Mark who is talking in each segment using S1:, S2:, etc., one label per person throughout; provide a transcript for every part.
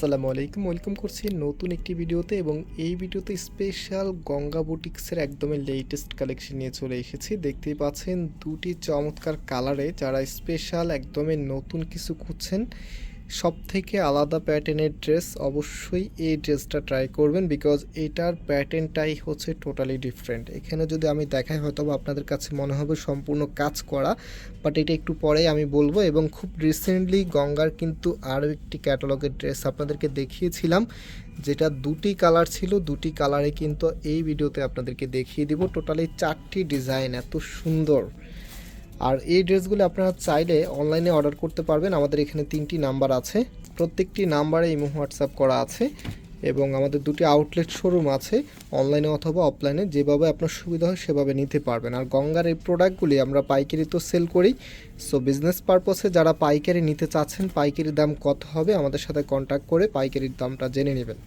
S1: আসসালামু আলাইকুম, ওয়েলকাম করছি নতুন একটি ভিডিওতে এবং এই ভিডিওতে স্পেশাল গঙ্গা বুটিক্সের একদমই লেটেস্ট কালেকশন নিয়ে চলে এসেছি। দেখতেই পাচ্ছেন দুটি চমৎকার কালারে যারা স্পেশাল একদমই নতুন কিছু খুঁজছেন সব থেকে আলাদা প্যাটার্নের ড্রেস অবশ্যই এই ড্রেসটা ট্রাই করবেন বিকজ এটার প্যাটার্নটাই হচ্ছে টোটালি ডিফারেন্ট এখানে যদি আমি দেখাই হয়তো আপনাদের কাছে মনে হবে সম্পূর্ণ কাজ করা বাট এটা একটু পরেই আমি বলব এবং খুব রিসেন্টলি গঙ্গার কিন্তু আরও একটি ক্যাটালগের ড্রেস আপনাদেরকে দেখিয়েছিলাম, যেটা দুটি কালার ছিল, দুটি কালারে কিন্তু এই ভিডিওতে আপনাদেরকে দেখিয়ে দিব। টোটালি চারটি ডিজাইন এত সুন্দর। আর এই ড্রেসগুলো আপনারা চাইলে অনলাইনে অর্ডার করতে পারবেন। আমাদের এখানে তিনটি নাম্বার আছে। প্রত্যেকটি নাম্বারে ইমো, হোয়াটসঅ্যাপ করা আছে। এবং আমাদের দুটি আউটলেট শোরুম আছে অনলাইনে অথবা অফলাইনে যেভাবে আপনার সুবিধা হয় সেভাবে নিতে পারবেন। আর গঙ্গার এই প্রোডাক্টগুলি আমরা পাইকারি তো সেল করি সো বিজনেস পারপসে যারা পাইকারি নিতে চাচ্ছেন, পাইকারির দাম কত হবে আমাদের সাথে কন্ট্যাক্ট করে পাইকারির দামটা জেনে নেবেন।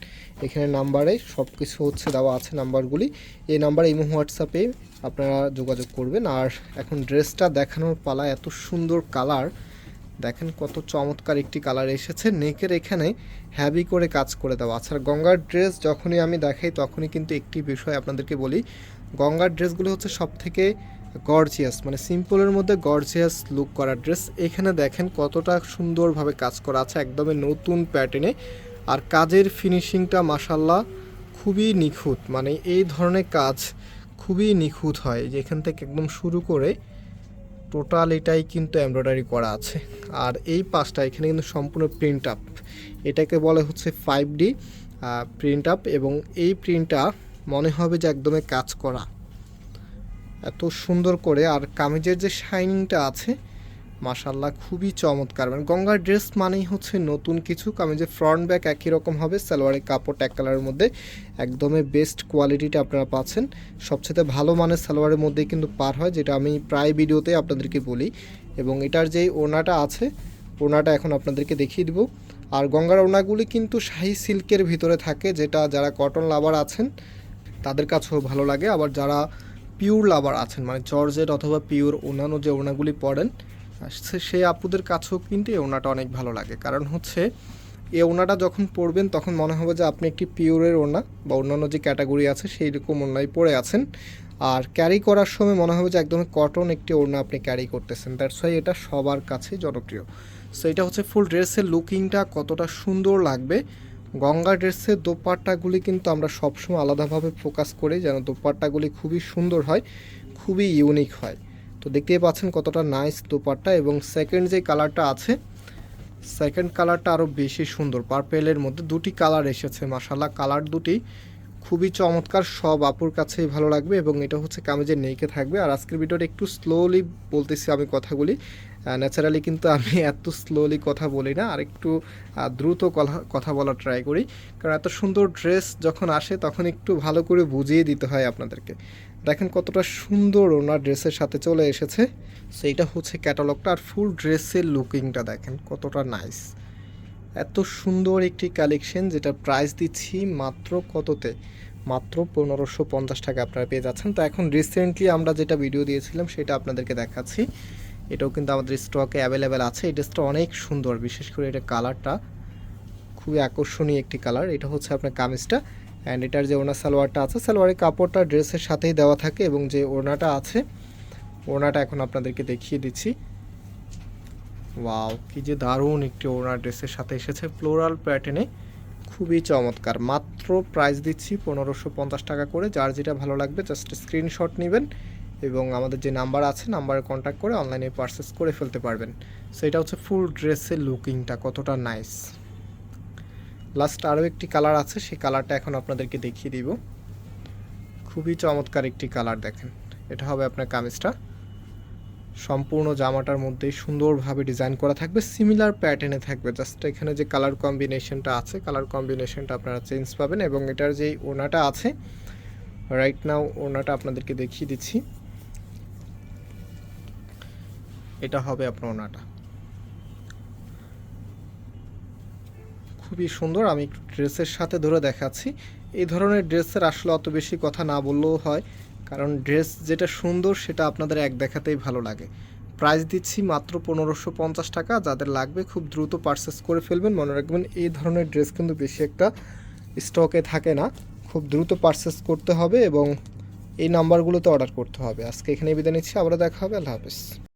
S1: এখানে নাম্বারে সব কিছু হচ্ছে দেওয়া আছে নাম্বারগুলি এই নাম্বারে ইমো, হোয়াটসঅ্যাপে আপনারা যোগাযোগ করবেন। আর এখন ড্রেসটা দেখানোর পালা, এত সুন্দর কালার দেখেন কত চমৎকার একটি কালার এসেছে। নেকের এখানে হ্যাভি করে কাজ করে দেওয়া আছে। আর গঙ্গার ড্রেস যখনই আমি দেখাই, তখনই কিন্তু একটি বিষয় আপনাদেরকে বলি। গঙ্গার ড্রেসগুলো হচ্ছে সব থেকে গর্জিয়াস মানে সিম্পলের মধ্যে গর্জিয়াস লুক করা ড্রেস এখানে দেখেন কতটা সুন্দরভাবে কাজ করা আছে, একদমই নতুন প্যাটার্নে আর কাজের ফিনিশিংটা মাসাল্লাহ খুবই নিখুঁত মানে এই ধরনের কাজ খুবই নিখুঁত হয়। যেখান থেকে একদম শুরু করে টোটাল এটাই কিন্তু এমব্রয়ডারি করা আছে। আর এই পাশটা, এখানে কিন্তু সম্পূর্ণ প্রিন্ট আপ এটাকে বলে হচ্ছে ফাইভ ডি প্রিন্ট আপ এবং এই প্রিন্টটা মনে হবে যে একদমই কাজ করা। এত সুন্দর করে, আর কামিজের যে শাইনিংটা আছে মাশাল্লাহ খুবই চমৎকার। মানে গঙ্গার ড্রেস মানেই হচ্ছে নতুন কিছু। কামিজের ফ্রন্ট ব্যাক একই রকম হবে, সালোয়ারের কাপড় এক কালারের মধ্যে। একদমই বেস্ট কোয়ালিটিটা আপনারা পাচ্ছেন। সবচেয়ে ভালো মানের সালোয়ারের মধ্যেই কিন্তু পার হয়, যেটা আমি প্রায় ভিডিওতে আপনাদেরকে বলি। এবং এটার যেই ওনাটা আছে ওনাটা এখন আপনাদেরকে দেখিয়ে দিব। আর গঙ্গার ওনাগুলি কিন্তু শাহি সিল্কের ভিতরে থাকে, যেটা যারা কটন লাভার আছেন, তাদের কাছেও ভালো লাগে। আবার যারা পিওর লাভার আছেন মানে জর্জেট অথবা পিওর অন্যান্য যে ওনাগুলি পড়েন সেই আপুদের কাছেও কিন্তু এই ওনাটা অনেক ভালো লাগে। কারণ হচ্ছে এই ওনাটা যখন পরবেন, তখন মনে হবে যে আপনি একটি পিওরের ওনা বা অন্যান্য যে ক্যাটাগরি আছে সেই রকম ওনাই পরে আছেন। আর ক্যারি করার সময় মনে হবে যে একদম কটন একটি ওড়না আপনি ক্যারি করতেছেন। দ্যাটস ওয়াই এটা সবার কাছে জনপ্রিয়। সো এটা হচ্ছে ফুল ড্রেসের লুকিংটা কতটা সুন্দর লাগবে। গঙ্গা ড্রেসের দোপাট্টাগুলি কিন্তু আমরা সবসময় আলাদাভাবে ফোকাস করি যেন দোপাট্টাগুলি খুবই সুন্দর হয়, খুবই ইউনিক হয়। তো দেখতেই পাচ্ছেন কতটা নাইস দুপারটা এবং সেকেন্ড যে কালারটা আছে সেকেন্ড কালারটা আরও বেশি সুন্দর। পার্পেলের মধ্যে দুটি কালার এসেছে মাসাল্লাহ কালার দুটি খুবই চমৎকার, সব আপুর কাছেই ভালো লাগবে এবং এটা হচ্ছে কামিজের নেইকে থাকবে। আর আজকের ভিডিওটা একটু স্লোলি বলতেছি আমি কথাগুলি। ন্যাচারালি কিন্তু আমি এত স্লোলি কথা বলি না, আর একটু দ্রুত কথা- কথা বলা ট্রাই করি। কারণ এত সুন্দর ড্রেস যখন আসে তখন একটু ভালো করে বুঝিয়ে দিতে হয় আপনাদেরকে। দেখেন কতটা সুন্দর ওনার ড্রেসের সাথে চলে এসেছে। সেইটা হচ্ছে ক্যাটালগটা আর ফুল ড্রেসের লুকিংটা দেখেন কতটা নাইস এত সুন্দর একটি কালেকশন যেটা প্রাইস দিচ্ছি মাত্র কততে? মাত্র পনেরোশো পঞ্চাশ টাকা আপনারা পেয়ে যাচ্ছেন। তো এখন রিসেন্টলি আমরা যেটা ভিডিও দিয়েছিলাম সেটা আপনাদেরকে দেখাচ্ছি। এটাও কিন্তু আমাদের স্টকে অ্যাভেলেবেল আছে। এই ড্রেসটা অনেক সুন্দর, বিশেষ করে এটা কালারটা খুবই আকর্ষণীয় একটি কালার এটা হচ্ছে আপনার কামিজটা অ্যান্ড এটার যে ওনা সালোয়ারটা আছে, সালোয়ারের কাপড়টা ড্রেসের সাথেই দেওয়া থাকে এবং যে ওড়নাটা আছে, ওড়নাটা এখন আপনাদেরকে দেখিয়ে দিচ্ছি। ওয়াও কি যে দারুণ একটি ওড়না ড্রেসের সাথে এসেছে ফ্লোরাল প্যাটার্নে খুবই চমৎকার। মাত্র প্রাইস দিচ্ছি পনেরোশো পঞ্চাশ টাকা করে। যার যেটা ভালো লাগবে জাস্ট স্ক্রিনশট নেবেন। এবং আমাদের যে নাম্বার আছে, নাম্বারে কন্ট্যাক্ট করে অনলাইনে পারচেস করে ফেলতে পারবেন। সো এটা হচ্ছে ফুল ড্রেসের লুকিংটা কতটা নাইস লাস্ট আরও একটি কালার আছে, সেই কালারটা এখন আপনাদেরকে দেখিয়ে দিব। খুবই চমৎকার একটি কালার দেখেন। এটা হবে আপনার কামিজটা। সম্পূর্ণ জামাটার মধ্যেই সুন্দরভাবে ডিজাইন করা থাকবে সিমিলার প্যাটার্নে থাকবে। জাস্ট এখানে যে কালার কম্বিনেশনটা আছে কালার কম্বিনেশনটা আপনারা চেঞ্জ পাবেন এবং এটার যে ওনাটা আছে রাইট নাও ওনাটা আপনাদেরকে দেখিয়ে দিচ্ছি। এটা হবে আপনার ওনাটা। খুবই সুন্দর, আমি একটু ড্রেসের সাথে ধরে দেখাচ্ছি। এই ধরনের ড্রেসের আসলে অত বেশি কথা না বললেও হয়, কারণ ড্রেস যেটা সুন্দর সেটা আপনাদের এক দেখাতেই ভালো লাগে। প্রাইস দিচ্ছি মাত্র পনেরোশো পঞ্চাশ টাকা, যাদের লাগবে খুব দ্রুত পারচেস করে ফেলবেন। মনে রাখবেন, এই ধরনের ড্রেস কিন্তু বেশি একটা স্টকে থাকে না। খুব দ্রুত পারচেস করতে হবে এবং এই নাম্বারগুলোতে অর্ডার করতে হবে। আজকে এখানে বিদায় নিচ্ছি আবার দেখা হবে, আল্লাহ হাফেজ।